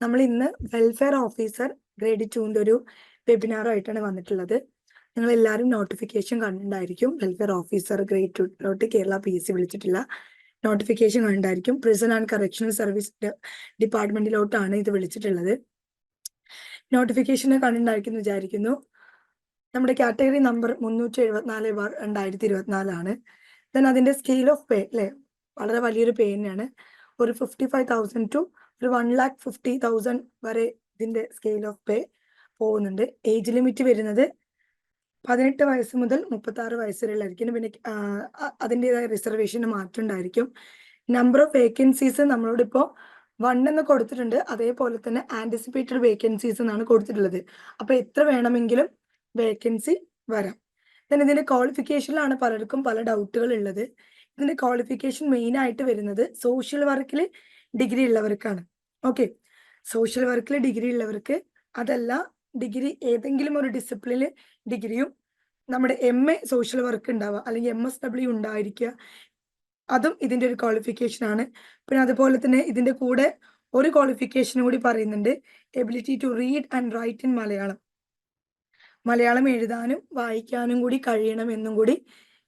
നമ്മൾ ഇന്ന് welfare officer grade ടുവിന്റെ ഒരു വെബിനാറുമായിട്ടാണ് വന്നിട്ടുള്ളത്. നിങ്ങൾ എല്ലാവരും നോട്ടിഫിക്കേഷൻ കണ്ടിട്ടുണ്ടായിരിക്കും. വെൽഫെയർ ഓഫീസർ ഗ്രേഡ് ടുലോട്ട് കേരള പി എസ് സി വിളിച്ചിട്ടില്ല നോട്ടിഫിക്കേഷൻ കണ്ടിട്ടുണ്ടായിരിക്കും. പ്രിസൺ ആൻഡ് കറക്ഷണൽ സർവീസ് ഡിപ്പാർട്ട്മെന്റിലോട്ടാണ് ഇത് വിളിച്ചിട്ടുള്ളത്. നോട്ടിഫിക്കേഷൻ കണ്ടിട്ടുണ്ടായിരിക്കും വിചാരിക്കുന്നു. നമ്മുടെ കാറ്റഗറി നമ്പർ മുന്നൂറ്റി എഴുപത്തിനാല് ബാർ രണ്ടായിരത്തി ഇരുപത്തിനാലാണ് ദെൻ അതിന്റെ സ്കെയിൽ ഓഫ് പേ അല്ലെ വളരെ വലിയൊരു പേ തന്നെയാണ്. ഒരു ഫിഫ്റ്റി ഫൈവ് തൗസൻഡ് ടു ഒരു വൺ ലാക്ക് ഫിഫ്റ്റി തൗസൻഡ് വരെ ഇതിന്റെ സ്കെയിൽ ഓഫ് പേ പോകുന്നുണ്ട്. ഏജ് ലിമിറ്റ് വരുന്നത് പതിനെട്ട് വയസ്സ് മുതൽ മുപ്പത്തി ആറ് വയസ്സ് വരെയുള്ളതായിരിക്കും പിന്നെ അതിന്റെതായ റിസർവേഷന് മാറ്റം ഉണ്ടായിരിക്കും. നമ്പർ ഓഫ് വേക്കൻസീസ് നമ്മളോട് ഇപ്പോൾ വൺ എന്ന് കൊടുത്തിട്ടുണ്ട്. അതേപോലെ തന്നെ ആന്റിസിപ്പേറ്റഡ് വേക്കൻസീസ് എന്നാണ് കൊടുത്തിട്ടുള്ളത്. അപ്പൊ എത്ര വേണമെങ്കിലും വേക്കൻസി വരാം. ദെൻ ഇതിന്റെ ക്വാളിഫിക്കേഷനിലാണ് പലർക്കും പല ഡൗട്ടുകൾ ഉള്ളത്. ഇതിന്റെ ക്വാളിഫിക്കേഷൻ മെയിൻ ആയിട്ട് വരുന്നത് സോഷ്യൽ വർക്കിൽ ഡിഗ്രി ഉള്ളവർക്കാണ്. ഓക്കെ. സോഷ്യൽ വർക്കിൽ ഡിഗ്രി ഉള്ളവർക്ക് അതല്ല ഡിഗ്രി ഏതെങ്കിലും ഒരു ഡിസിപ്ലിനിൽ ഡിഗ്രിയും നമ്മുടെ എം എ സോഷ്യൽ വർക്ക് ഉണ്ടാവുക അല്ലെങ്കിൽ എം എസ് ഡബ്ല്യു ഉണ്ടായിരിക്കുക അതും ഇതിന്റെ ഒരു ക്വാളിഫിക്കേഷൻ ആണ്. പിന്നെ അതുപോലെ തന്നെ ഇതിന്റെ കൂടെ ഒരു ക്വാളിഫിക്കേഷൻ കൂടി പറയുന്നുണ്ട് ability to read and write in Malayalam. Malayalam എഴുതാനും വായിക്കാനും കൂടി കഴിയണം എന്നും കൂടി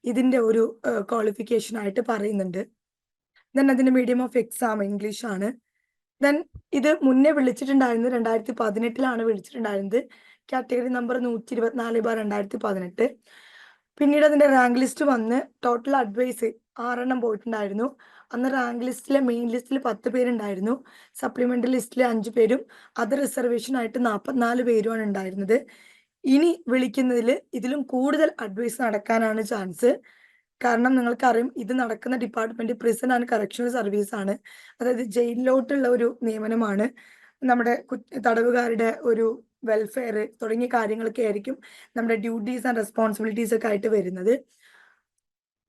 ഇതിന്റെ ഒരു ക്വാളിഫിക്കേഷൻ ആയിട്ട് പറയുന്നുണ്ട്. ദെൻ അതിന്റെ മീഡിയം ഓഫ് എക്സാം ഇംഗ്ലീഷ് ആണ്. ദെൻ ഇത് മുന്നേ വിളിച്ചിട്ടുണ്ടായിരുന്നത് രണ്ടായിരത്തി പതിനെട്ടിലാണ് വിളിച്ചിട്ടുണ്ടായിരുന്നത്. കാറ്റഗറി നമ്പർ നൂറ്റി ഇരുപത്തിനാല് ബാർ രണ്ടായിരത്തി പതിനെട്ട് പിന്നീട് അതിന്റെ റാങ്ക് ലിസ്റ്റ് വന്ന് ടോട്ടൽ അഡ്വൈസ് ആറെണ്ണം പോയിട്ടുണ്ടായിരുന്നു. അന്ന് റാങ്ക് ലിസ്റ്റിലെ മെയിൻ ലിസ്റ്റിൽ പത്ത് പേരുണ്ടായിരുന്നു. സപ്ലിമെന്ററി ലിസ്റ്റിലെ അഞ്ച് പേരും. അത് റിസർവേഷൻ ആയിട്ട് നാൽപ്പത്തിനാല് പേരുമാണ് ഉണ്ടായിരുന്നത്. ഇനി വിളിക്കുന്നതിൽ ഇതിലും കൂടുതൽ അഡ്വൈസ് നടക്കാനാണ് ചാൻസ് കാരണം നിങ്ങൾക്കറിയും ഇത് നടക്കുന്ന department prison and correctional service ആണ്. അതായത് ജയിലിലോട്ടുള്ള ഒരു നിയമനമാണ്. നമ്മുടെ തടവുകാരുടെ ഒരു വെൽഫെയർ തുടങ്ങിയ കാര്യങ്ങളൊക്കെ ആയിരിക്കും നമ്മുടെ ഡ്യൂട്ടീസ് ആൻഡ് റെസ്പോൺസിബിലിറ്റീസ് ഒക്കെ ആയിട്ട് വരുന്നത്.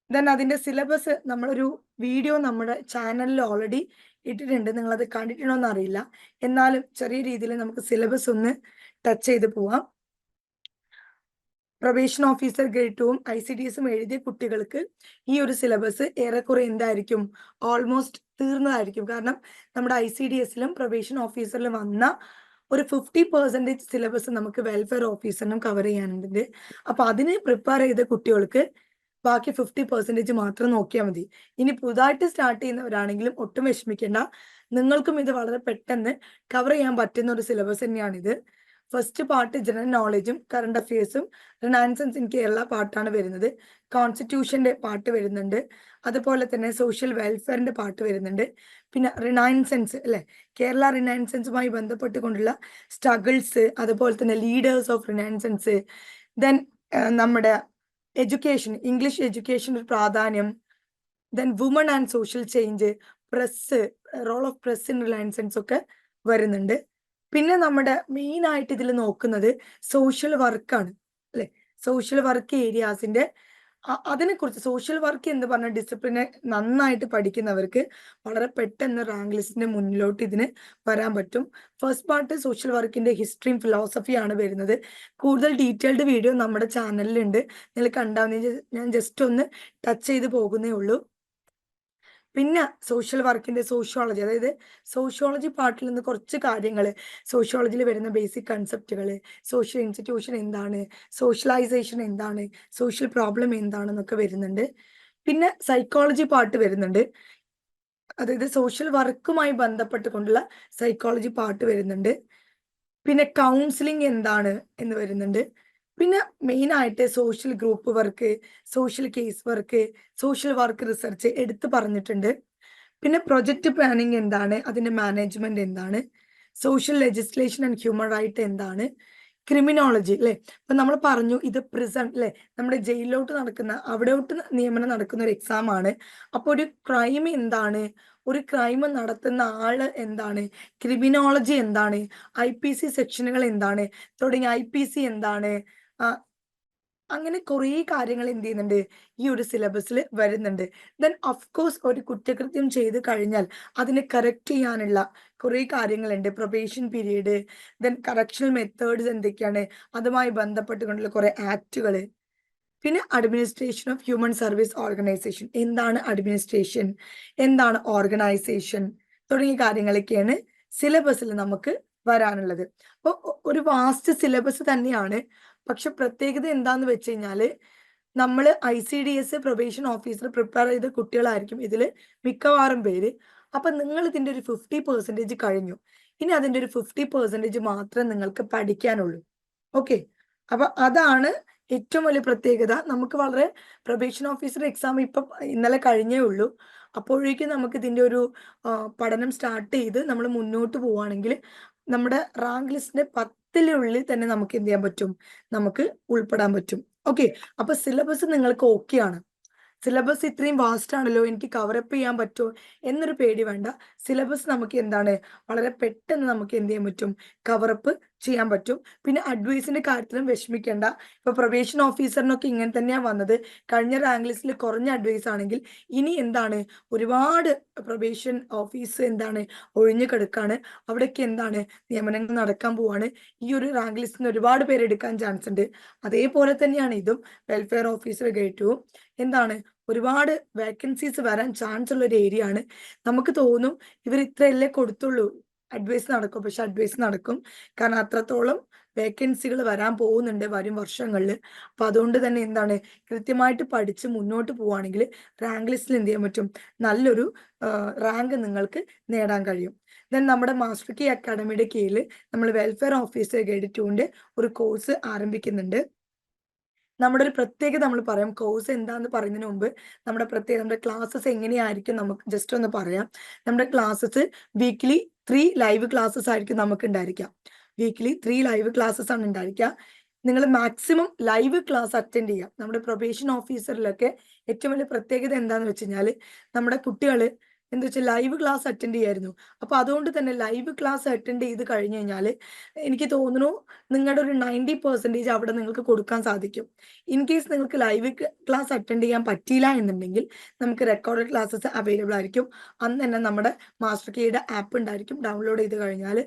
ദെൻ അതിന്റെ സിലബസ് നമ്മളൊരു വീഡിയോ നമ്മുടെ ചാനലിൽ ഓൾറെഡി ഇട്ടിട്ടുണ്ട്. നിങ്ങളത് കണ്ടിട്ടുണ്ടോ എന്നറിയില്ല എന്നാലും ചെറിയ രീതിയിൽ നമുക്ക് സിലബസ് ഒന്ന് ടച്ച് ചെയ്ത് പോവാം. Probation officer grade I C D എസും എഴുതിയ കുട്ടികൾക്ക് ഈ ഒരു സിലബസ് ഏറെക്കുറെ എന്തായിരിക്കും? ഓൾമോസ്റ്റ് തീർന്നതായിരിക്കും. കാരണം നമ്മുടെ ഐ സി ഡി എസിലും പ്രൊബേഷൻ ഓഫീസറിലും വന്ന ഒരു ഫിഫ്റ്റി പെർസെന്റേജ് സിലബസ് നമുക്ക് വെൽഫെയർ ഓഫീസറിനും കവർ ചെയ്യാനുണ്ട്. അപ്പൊ അതിന് പ്രിപ്പയർ ചെയ്ത കുട്ടികൾക്ക് ബാക്കി ഫിഫ്റ്റി പെർസെന്റേജ് മാത്രം നോക്കിയാൽ മതി. ഇനി പുതുതായിട്ട് സ്റ്റാർട്ട് ചെയ്യുന്നവരാണെങ്കിലും ഒട്ടും വിഷമിക്കേണ്ട. നിങ്ങൾക്കും ഇത് വളരെ പെട്ടെന്ന് കവർ ചെയ്യാൻ പറ്റുന്ന ഒരു സിലബസ് തന്നെയാണിത്. ഫസ്റ്റ് പാർട്ട് ജനറൽ നോളജും കറണ്ട് അഫയേഴ്സും റിനാൻസൻസ് ഇൻ കേരള പാർട്ടാണ് വരുന്നത്. കോൺസ്റ്റിറ്റ്യൂഷന്റെ പാർട്ട് വരുന്നുണ്ട്. അതുപോലെ തന്നെ സോഷ്യൽ വെൽഫെയറിന്റെ പാർട്ട് വരുന്നുണ്ട്. പിന്നെ റിനാൻസൻസ് അല്ലെ? കേരള റിനാൻസൻസുമായി ബന്ധപ്പെട്ടുകൊണ്ടുള്ള സ്ട്രഗിൾസ് അതുപോലെ തന്നെ ലീഡേഴ്സ് ഓഫ് റിനാൻസൻസ് ദെൻ നമ്മുടെ എഡ്യൂക്കേഷൻ ഇംഗ്ലീഷ് എഡ്യൂക്കേഷൻ പ്രാധാന്യം. Then woman and social change press role of press in renaissance ഒക്കെ വരുന്നുണ്ട്. പിന്നെ നമ്മുടെ മെയിൻ ആയിട്ട് ഇതിൽ നോക്കുന്നത് സോഷ്യൽ വർക്കാണ് അല്ലെ? സോഷ്യൽ വർക്ക് ഏരിയാസിന്റെ അതിനെക്കുറിച്ച് സോഷ്യൽ വർക്ക് എന്ന് പറഞ്ഞ ഡിസിപ്ലിനെ നന്നായിട്ട് പഠിക്കുന്നവർക്ക് വളരെ പെട്ടെന്ന് റാങ്ക് ലിസ്റ്റിന്റെ മുന്നിലോട്ട് ഇതിന് വരാൻ പറ്റും. ഫസ്റ്റ് പാർട്ട് സോഷ്യൽ വർക്കിന്റെ ഹിസ്റ്ററിയും ഫിലോസഫിയാണ് വരുന്നത്. കൂടുതൽ ഡീറ്റെയിൽഡ് വീഡിയോ നമ്മുടെ ചാനലിലുണ്ട് നിങ്ങൾ കണ്ടാവുന്ന ഞാൻ ജസ്റ്റ് ഒന്ന് ടച്ച് ചെയ്ത് പോകുന്നേ ഉള്ളൂ. പിന്നെ സോഷ്യൽ വർക്കിന്റെ സോഷ്യോളജി അതായത് സോഷ്യോളജി പാർട്ടിൽ നിന്ന് കുറച്ച് കാര്യങ്ങൾ സോഷ്യോളജിയിൽ വരുന്ന ബേസിക് കൺസെപ്റ്റുകൾ സോഷ്യൽ ഇൻസ്റ്റിറ്റ്യൂഷൻ എന്താണ് സോഷ്യലൈസേഷൻ എന്താണ് സോഷ്യൽ പ്രോബ്ലം എന്താണെന്നൊക്കെ വരുന്നുണ്ട്. പിന്നെ സൈക്കോളജി പാർട്ട് വരുന്നുണ്ട്. അതായത് സോഷ്യൽ വർക്കുമായി ബന്ധപ്പെട്ടുകൊണ്ടുള്ള സൈക്കോളജി പാർട്ട് വരുന്നുണ്ട്. പിന്നെ കൗൺസിലിംഗ് എന്താണ് എന്ന് വരുന്നുണ്ട്. പിന്നെ മെയിൻ ആയിട്ട് social group work social case work social work research എടുത്തു പറഞ്ഞിട്ടുണ്ട്. പിന്നെ പ്രൊജക്ട് പ്ലാനിങ് എന്താണ്? അതിന്റെ മാനേജ്മെന്റ് എന്താണ്? Social legislation and human right എന്താണ്? ക്രിമിനോളജി അല്ലെ അപ്പൊ നമ്മൾ പറഞ്ഞു ഇത് പ്രിസൺ അല്ലെ നമ്മുടെ ജയിലിലോട്ട് നടക്കുന്ന അവിടോട്ട് നിയമനം നടക്കുന്ന ഒരു എക്സാം ആണ്. അപ്പൊ ഒരു ക്രൈം എന്താണ്? ഒരു ക്രൈം നടത്തുന്ന ആൾ എന്താണ്? ക്രിമിനോളജി എന്താണ്? ഐ പി സി സെക്ഷനുകൾ എന്താണ്? തുടങ്ങി ഐ പി സി എന്താണ്? അങ്ങനെ കുറേ കാര്യങ്ങൾ എന്ത് ചെയ്യുന്നുണ്ട്? ഈ ഒരു സിലബസിൽ വരുന്നുണ്ട്. ദെൻ കോഴ്സ് ഒരു കുറ്റകൃത്യം ചെയ്ത് കഴിഞ്ഞാൽ അതിനെ കറക്റ്റ് ചെയ്യാനുള്ള കുറേ കാര്യങ്ങളുണ്ട്. Probation period then correctional methods എന്തൊക്കെയാണ്? അതുമായി ബന്ധപ്പെട്ടുകൊണ്ടുള്ള കുറേ ആക്ടുകൾ പിന്നെ administration of human service organization എന്താണ് അഡ്മിനിസ്ട്രേഷൻ എന്താണ് ഓർഗനൈസേഷൻ തുടങ്ങിയ കാര്യങ്ങളൊക്കെയാണ് സിലബസിൽ നമുക്ക് വരാനുള്ളത്. അപ്പോൾ ഒരു വാസ്റ്റ് സിലബസ് തന്നെയാണ് പക്ഷെ പ്രത്യേകത എന്താന്ന് വെച്ച് കഴിഞ്ഞാൽ നമ്മൾ I C D S probation officer prepare ചെയ്ത കുട്ടികളായിരിക്കും ഇതിൽ മിക്കവാറും പേര്. അപ്പൊ നിങ്ങൾ ഇതിന്റെ ഒരു ഫിഫ്റ്റി പെർസെന്റേജ് കഴിഞ്ഞു. ഇനി അതിന്റെ ഒരു ഫിഫ്റ്റി പെർസെന്റേജ് മാത്രമേ നിങ്ങൾക്ക് പഠിക്കാനുള്ളൂ. ഓക്കെ? അപ്പൊ അതാണ് ഏറ്റവും വലിയ പ്രത്യേകത. നമുക്ക് വളരെ പ്രൊബേഷൻ ഓഫീസർ എക്സാം ഇപ്പം ഇന്നലെ കഴിഞ്ഞേ ഉള്ളൂ. അപ്പോഴേക്കും നമുക്ക് ഇതിന്റെ ഒരു പഠനം സ്റ്റാർട്ട് ചെയ്ത് നമ്മൾ മുന്നോട്ട് പോവുകയാണെങ്കിൽ നമ്മുടെ റാങ്ക് ലിസ്റ്റിന്റെ പത്തിലുള്ളിൽ തന്നെ നമുക്ക് എന്ത് ചെയ്യാൻ പറ്റും? നമുക്ക് ഉൾപ്പെടാൻ പറ്റും. ഓക്കെ അപ്പൊ സിലബസ് നിങ്ങൾക്ക് ഓക്കെ ആണ്. സിലബസ് ഇത്രയും വാസ്റ്റ് ആണല്ലോ. എനിക്ക് കവറപ്പ് ചെയ്യാൻ പറ്റുമോ? എന്നൊരു പേടി വേണ്ട. സിലബസ് നമുക്ക് എന്താണ്? വളരെ പെട്ടെന്ന് നമുക്ക് എന്ത് ചെയ്യാൻ പറ്റും? കവറപ്പ് ചെയ്യാൻ പറ്റും. പിന്നെ അഡ്വൈസിന്റെ കാര്യത്തിലും വിഷമിക്കേണ്ട. ഇപ്പൊ പ്രൊബേഷൻ ഓഫീസറിനൊക്കെ ഇങ്ങനെ തന്നെയാണ് വന്നത്. കഴിഞ്ഞ റാങ്ക് ലിസ്റ്റിൽ കുറഞ്ഞ അഡ്വൈസ് ആണെങ്കിൽ ഇനി എന്താണ്? ഒരുപാട് പ്രൊബേഷൻ ഓഫീസ് എന്താണ്? ഒഴിഞ്ഞു കിടക്കാണ്. അവിടേക്ക് എന്താണ്? നിയമനങ്ങൾ നടക്കാൻ പോവാണ്. ഈ ഒരു റാങ്ക് ലിസ്റ്റിന് ഒരുപാട് പേര് എടുക്കാൻ ചാൻസ് ഉണ്ട്. അതേപോലെ തന്നെയാണ് ഇതും. വെൽഫെയർ ഓഫീസർ ഗേറ്റും എന്താണ്? ഒരുപാട് വേക്കൻസീസ് വരാൻ ചാൻസ് ഉള്ള ഒരു ഏരിയ ആണ്. നമുക്ക് തോന്നും ഇവർ ഇത്രയല്ലേ കൊടുത്തുള്ളൂ. അഡ്വൈസ് നടക്കും. പക്ഷെ അഡ്വൈസ് നടക്കും. കാരണം അത്രത്തോളം വേക്കൻസികൾ വരാൻ പോകുന്നുണ്ട് വരും വർഷങ്ങളിൽ. അപ്പൊ അതുകൊണ്ട് തന്നെ എന്താണ് കൃത്യമായിട്ട് പഠിച്ച് മുന്നോട്ട് പോവുകയാണെങ്കിൽ റാങ്ക് ലിസ്റ്റിൽ എന്ത് ചെയ്യാൻ പറ്റും? നല്ലൊരു റാങ്ക് നിങ്ങൾക്ക് നേടാൻ കഴിയും. ദെൻ നമ്മുടെ മാസ്റ്റർ കീ അക്കാഡമിയുടെ കീഴിൽ നമ്മൾ വെൽഫെയർ ഓഫീസർ ഗൈഡ് ടൂന്റെ ഒരു കോഴ്സ് ആരംഭിക്കുന്നുണ്ട്. നമ്മുടെ ഒരു പ്രത്യേകത നമ്മൾ പറയാം. കോഴ്സ് എന്താന്ന് പറയുന്നതിന് മുമ്പ് നമ്മുടെ പ്രത്യേക നമ്മുടെ ക്ലാസ്സസ് എങ്ങനെയായിരിക്കും നമുക്ക് ജസ്റ്റ് ഒന്ന് പറയാം. നമ്മുടെ classes weekly three live classes ആയിരിക്കും നമുക്ക് ഉണ്ടായിരിക്കാം വീക്ക്ലി ത്രീ ലൈവ് ക്ലാസ്സസ് ആണ് ഉണ്ടായിരിക്കുക. നിങ്ങൾ മാക്സിമം ലൈവ് ക്ലാസ് അറ്റൻഡ് ചെയ്യാം നമ്മുടെ പ്രൊബേഷൻ ഓഫീസറിലൊക്കെ ഏറ്റവും വലിയ പ്രത്യേകത എന്താന്ന് വെച്ച് കഴിഞ്ഞാൽ നമ്മുടെ കുട്ടികൾ എന്താ വെച്ചാൽ ലൈവ് ക്ലാസ് അറ്റൻഡ് ചെയ്യായിരുന്നു. അപ്പൊ അതുകൊണ്ട് തന്നെ ലൈവ് ക്ലാസ് അറ്റൻഡ് ചെയ്ത് കഴിഞ്ഞു കഴിഞ്ഞാൽ എനിക്ക് തോന്നുന്നു നിങ്ങളുടെ ഒരു നയന്റി പെർസെന്റേജ് അവിടെ നിങ്ങൾക്ക് കൊടുക്കാൻ സാധിക്കും. ഇൻ കേസ് നിങ്ങൾക്ക് ലൈവ് ക്ലാസ് അറ്റൻഡ് ചെയ്യാൻ പറ്റിയില്ല എന്നുണ്ടെങ്കിൽ നമുക്ക് റെക്കോർഡഡ് ക്ലാസ്സസ് അവൈലബിൾ ആയിരിക്കും. അന്ന് തന്നെ നമ്മുടെ മാസ്റ്റർ കീയുടെ ആപ്പ് ഉണ്ടായിരിക്കും. ഡൗൺലോഡ് ചെയ്ത് കഴിഞ്ഞാൽ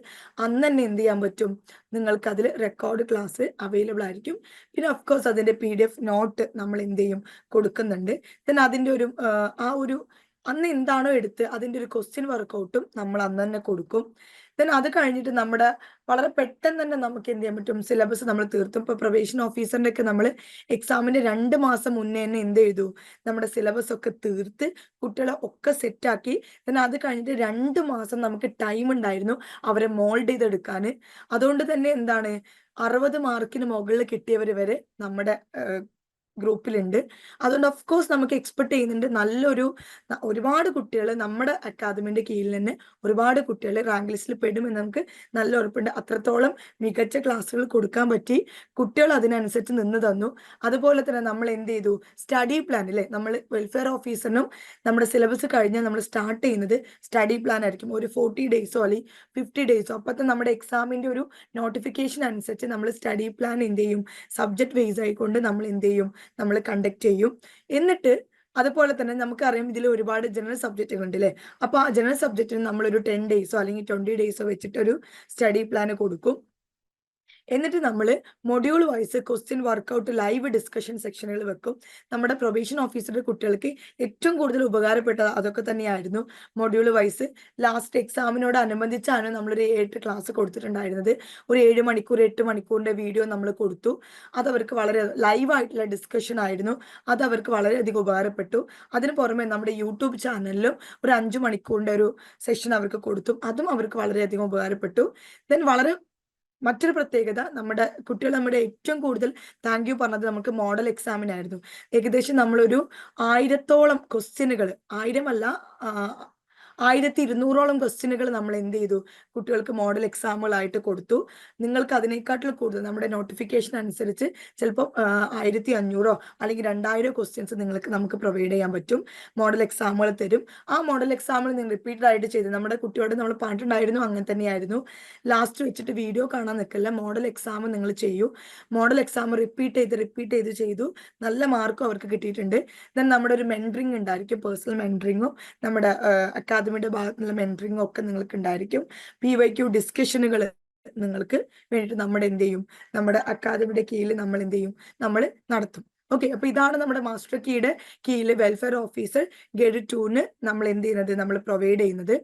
അന്ന് തന്നെ എന്ത് ചെയ്യാൻ പറ്റും? നിങ്ങൾക്ക് അതിൽ റെക്കോർഡ് ക്ലാസ് അവൈലബിൾ ആയിരിക്കും. പിന്നെ ഓഫ് കോഴ്സ് അതിന്റെ പി ഡി എഫ് നോട്ട് നമ്മൾ എന്ത് ചെയ്യും? കൊടുക്കുന്നുണ്ട്. ദൻ അതിന്റെ ഒരു ആ ഒരു അന്ന് എന്താണോ എടുത്ത് അതിന്റെ ഒരു ക്വസ്റ്റ്യൻ വർക്കൗട്ടും നമ്മൾ അന്ന് തന്നെ കൊടുക്കും. ദെൻ അത് കഴിഞ്ഞിട്ട് നമ്മുടെ വളരെ പെട്ടെന്ന് തന്നെ നമുക്ക് എന്ത് ചെയ്യാൻ പറ്റും? സിലബസ് നമ്മൾ തീർത്തും. ഇപ്പൊ പ്രൊബേഷൻ ഓഫീസറിന്റെ ഒക്കെ നമ്മൾ എക്സാമിന്റെ രണ്ട് മാസം മുന്നേ തന്നെ എന്ത് ചെയ്തു? നമ്മുടെ സിലബസ് ഒക്കെ തീർത്ത് കുട്ടികളെ ഒക്കെ സെറ്റാക്കി then അത് കഴിഞ്ഞിട്ട് രണ്ട് മാസം നമുക്ക് ടൈം ഉണ്ടായിരുന്നു അവരെ മോൾഡ് ചെയ്തെടുക്കാൻ അതുകൊണ്ട് തന്നെ എന്താണ്? അറുപത് മാർക്കിന് മുകളിൽ കിട്ടിയവർ വരെ നമ്മുടെ ഗ്രൂപ്പിലുണ്ട്. അതുകൊണ്ട് ഓഫ് കോഴ്സ് നമുക്ക് എക്സ്പെക്ട് ചെയ്യുന്നുണ്ട്. നല്ലൊരു ഒരുപാട് കുട്ടികൾ നമ്മുടെ അക്കാദമിന്റെ കീഴിൽ തന്നെ ഒരുപാട് കുട്ടികൾ റാങ്ക് ലിസ്റ്റിൽ പെടുമെന്ന് നമുക്ക് നല്ല ഉറപ്പുണ്ട്. അത്രത്തോളം മികച്ച ക്ലാസ്സുകൾ കൊടുക്കാൻ പറ്റി കുട്ടികൾ അതിനനുസരിച്ച് നിന്ന് തന്നു. അതുപോലെ തന്നെ നമ്മൾ എന്ത് ചെയ്തു? സ്റ്റഡി പ്ലാൻ അല്ലേ നമ്മൾ വെൽഫെയർ ഓഫീസറിനും നമ്മുടെ സിലബസ് കഴിഞ്ഞാൽ നമ്മൾ സ്റ്റാർട്ട് ചെയ്യുന്നത് സ്റ്റഡി പ്ലാൻ ആയിരിക്കും. ഒരു ഫോർട്ടി ഡേയ്സോ അല്ലെങ്കിൽ ഫിഫ്റ്റി ഡേയ്സോ അപ്പോഴത്തെ നമ്മുടെ എക്സാമിന്റെ ഒരു നോട്ടിഫിക്കേഷൻ അനുസരിച്ച് നമ്മൾ സ്റ്റഡി പ്ലാൻ എന്ത് ചെയ്യും? സബ്ജക്ട് ബേസ് ആയിക്കൊണ്ട് നമ്മൾ എന്ത് ചെയ്യും? നമ്മൾ കണ്ടക്ട് ചെയ്യും. എന്നിട്ട് അതുപോലെ തന്നെ നമുക്കറിയാം ഇതിൽ ഒരുപാട് ജനറൽ സബ്ജക്റ്റുകൾ ഉണ്ട് അല്ലേ അപ്പൊ ആ ജനറൽ സബ്ജക്റ്റിന് നമ്മളൊരു ടെൻ ഡേയ്സോ അല്ലെങ്കിൽ ട്വന്റി ഡേയ്സോ വെച്ചിട്ട് ഒരു സ്റ്റഡി പ്ലാൻ കൊടുക്കും. എന്നിട്ട് നമ്മൾ module wise question workout live discussion സെക്ഷനുകൾ വെക്കും. നമ്മുടെ പ്രൊബേഷൻ ഓഫീസറുടെ കുട്ടികൾക്ക് ഏറ്റവും കൂടുതൽ ഉപകാരപ്പെട്ടത് അതൊക്കെ തന്നെയായിരുന്നു മൊഡ്യൂൾ വൈസ് ലാസ്റ്റ് എക്സാമിനോട് അനുബന്ധിച്ചാണ് നമ്മളൊരു എട്ട് ക്ലാസ് കൊടുത്തിട്ടുണ്ടായിരുന്നത്. ഒരു ഏഴ് മണിക്കൂർ എട്ട് മണിക്കൂറിന്റെ വീഡിയോ നമ്മൾ കൊടുത്തു. അത് അവർക്ക് വളരെ ലൈവ് ആയിട്ടുള്ള ഡിസ്കഷൻ ആയിരുന്നു. അത് അവർക്ക് വളരെയധികം ഉപകാരപ്പെട്ടു. അതിന് പുറമെ നമ്മുടെ യൂട്യൂബ് ചാനലിലും ഒരു അഞ്ച് മണിക്കൂറിന്റെ ഒരു സെഷൻ അവർക്ക് കൊടുത്തു. അതും അവർക്ക് വളരെയധികം ഉപകാരപ്പെട്ടു. ദെൻ വളരെ മറ്റൊരു പ്രത്യേകത നമ്മുടെ കുട്ടികൾ നമ്മുടെ ഏറ്റവും കൂടുതൽ താങ്ക് യു പറഞ്ഞത് നമുക്ക് മോഡൽ എക്സാമിനായിരുന്നു ഏകദേശം നമ്മളൊരു ആയിരത്തോളം ക്വസ്റ്റ്യനുകൾ ആയിരമല്ല ആയിരത്തി ഇരുന്നൂറോളം ക്വസ്റ്റ്യനുകൾ നമ്മൾ എന്ത് ചെയ്തു? കുട്ടികൾക്ക് മോഡൽ എക്സാമുകളായിട്ട് കൊടുത്തു. നിങ്ങൾക്ക് അതിനേക്കാട്ടിൽ കൂടുതൽ നമ്മുടെ നോട്ടിഫിക്കേഷൻ അനുസരിച്ച് ചിലപ്പോൾ ആയിരത്തി അഞ്ഞൂറോ അല്ലെങ്കിൽ രണ്ടായിരം ക്വസ്റ്റ്യൻസ് നിങ്ങൾക്ക് നമുക്ക് പ്രൊവൈഡ് ചെയ്യാൻ പറ്റും. മോഡൽ എക്സാമുകൾ തരും. ആ മോഡൽ എക്സാമുകൾ നിങ്ങൾ റിപ്പീറ്റഡ് ആയിട്ട് ചെയ്ത് നമ്മുടെ കുട്ടിയോട് നമ്മൾ പറഞ്ഞിട്ടുണ്ടായിരുന്നു അങ്ങനെ തന്നെയായിരുന്നു. ലാസ്റ്റ് വെച്ചിട്ട് വീഡിയോ കാണാൻ നിൽക്കില്ല മോഡൽ എക്സാം നിങ്ങൾ ചെയ്യൂ. മോഡൽ എക്സാം റിപ്പീറ്റ് ചെയ്ത് റിപ്പീറ്റ് ചെയ്ത് ചെയ്തു. നല്ല മാർക്കും അവർക്ക് കിട്ടിയിട്ടുണ്ട്. ദെൻ നമ്മുടെ ഒരു മെന്ററിങ് ഉണ്ടായിരിക്കും പേഴ്സണൽ മെന്ററിങ്ങും നമ്മുടെ അക്കാദമിയുടെ ഭാഗത്തു നിന്നുള്ള മെന്ററിങ് ഒക്കെ നിങ്ങൾക്ക് ഉണ്ടായിരിക്കും. പി വൈ ക്യു ഡിസ്കഷനുകൾ നിങ്ങൾക്ക് വേണ്ടിട്ട് നമ്മുടെ എന്ത് ചെയ്യും? നമ്മുടെ അക്കാദമിയുടെ കീഴിൽ നമ്മൾ എന്ത് ചെയ്യും? നമ്മൾ നടത്തും. ഓക്കെ അപ്പൊ ഇതാണ് നമ്മുടെ മാസ്റ്റർ കീയുടെ കീഴിൽ വെൽഫെയർ ഓഫീസർ ഗഡ് ടൂന് നമ്മൾ എന്ത് ചെയ്യുന്നത്? നമ്മൾ പ്രൊവൈഡ് ചെയ്യുന്നത്.